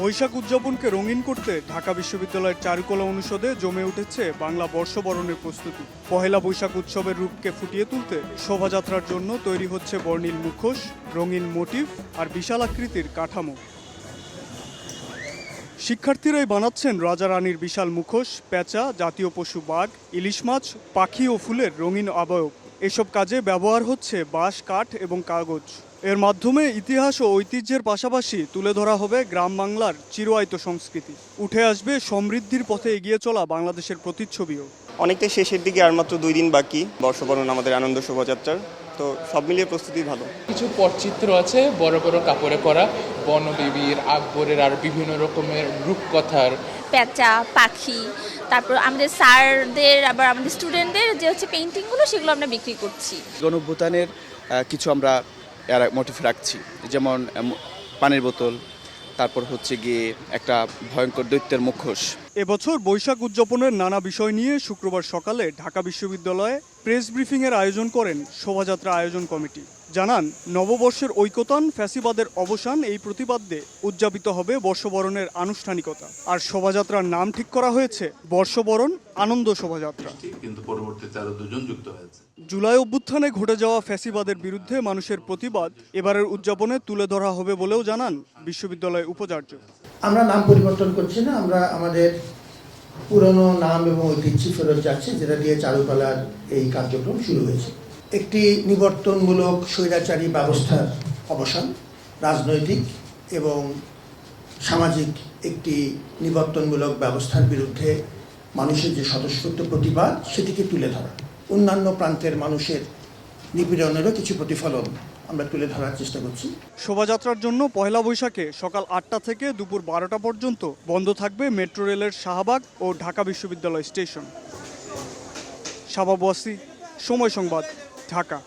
বৈশাখ উদযাপনকে রঙিন করতে ঢাকা বিশ্ববিদ্যালয়ের চারুকলা অনুষদে জমে উঠেছে বাংলা বর্ষবরণের প্রস্তুতি। পহেলা বৈশাখ উৎসবের রূপকে ফুটিয়ে তুলতে শোভাযাত্রার জন্য তৈরি হচ্ছে বর্ণিল মুখোশ, রঙিন মোটিভ আর বিশাল আকৃতির কাঠামো। শিক্ষার্থীরাই বানাচ্ছেন রাজা রানীর বিশাল মুখোশ, পেঁচা, জাতীয় পশু বাঘ, ইলিশ মাছ, পাখি ও ফুলের রঙিন আবয়ব। এসব কাজে ব্যবহার হচ্ছে বাঁশ কাঠ এবং কাগজ। এর মাধ্যমে ইতিহাস ও ঐতিহ্যের পাশাপাশি তুলে ধরা হবে গ্রাম বাংলার চিরায়ত সংস্কৃতি। উঠে আসবে সমৃদ্ধির পথে এগিয়ে চলা বাংলাদেশের প্রতিচ্ছবিও। অনেকটাই শেষের দিকে আর মাত্র দুই দিন বাকি বর্ষবরণ আমাদের আনন্দ শোভাযাত্রার। তো সব মিলিয়ে প্রস্তুতি ভালো। কিছু পটচিত্র আছে বড় বড় কাপড়ে করা বনদেবীর আকবরের আর বিভিন্ন রকমের রূপকথার পেঁচা পাখি তারপর আমাদের স্যারদের আবার আমাদের স্টুডেন্টদের যে হচ্ছে পেন্টিংগুলো সেগুলো আমরা বিক্রি করছি। গণভূতানের কিছু আমরা মোটিভ রাখছি। যেমন পানির বোতল তারপর হচ্ছে গিয়ে একটা ভয়ঙ্কর দৈত্যের মুখোশ। এবছর বৈশাখ উদযাপনের নানা বিষয় নিয়ে শুক্রবার সকালে ঢাকা বিশ্ববিদ্যালয়ে প্রেস ব্রিফিংয়ের আয়োজন করেন শোভাযাত্রা আয়োজন কমিটি। জানান নববর্ষের ঐকতান ফ্যাসিবাদের অবসান এই প্রতিবাদ্যে উদযাপিত হবে বর্ষবরণের আনুষ্ঠানিকতা। আর শোভাযাত্রার নাম ঠিক করা হয়েছে বর্ষবরণ আনন্দ শোভাযাত্রা। কিন্তু পরবর্তীতে আরও দুজন যুক্ত হয়েছে। জুলাই অভ্যুত্থানে ঘটে যাওয়া ফ্যাসিবাদের বিরুদ্ধে মানুষের প্রতিবাদ এবারের উদযাপনে তুলে ধরা হবে বলেও জানান বিশ্ববিদ্যালয় উপাচার্য। আমরা নাম পরিবর্তন করছি না আমরা আমাদের পুরনো নাম এবং ঐতিহ্য ফেরত যাচ্ছে যেটা দিয়ে চারুকলার এই কার্যক্রম শুরু হয়েছে। একটি নিবর্তনমূলক স্বৈরাচারী ব্যবস্থার অবসান, রাজনৈতিক এবং সামাজিক একটি নিবর্তনমূলক ব্যবস্থার বিরুদ্ধে মানুষের যে স্বতঃস্ফূর্ত প্রতিবাদ সেটিকে তুলে ধরা। অন্যান্য প্রান্তের মানুষের নিপীড়নেরও কিছু প্রতিফলন আমরা তুলে ধরার চেষ্টা করছি। শোভাযাত্রার জন্য পয়লা বৈশাখে সকাল আটটা থেকে দুপুর বারোটা পর্যন্ত বন্ধ থাকবে মেট্রো রেলের শাহবাগ ও ঢাকা বিশ্ববিদ্যালয় স্টেশন। শাবাব সময় সংবাদ। ঢাকা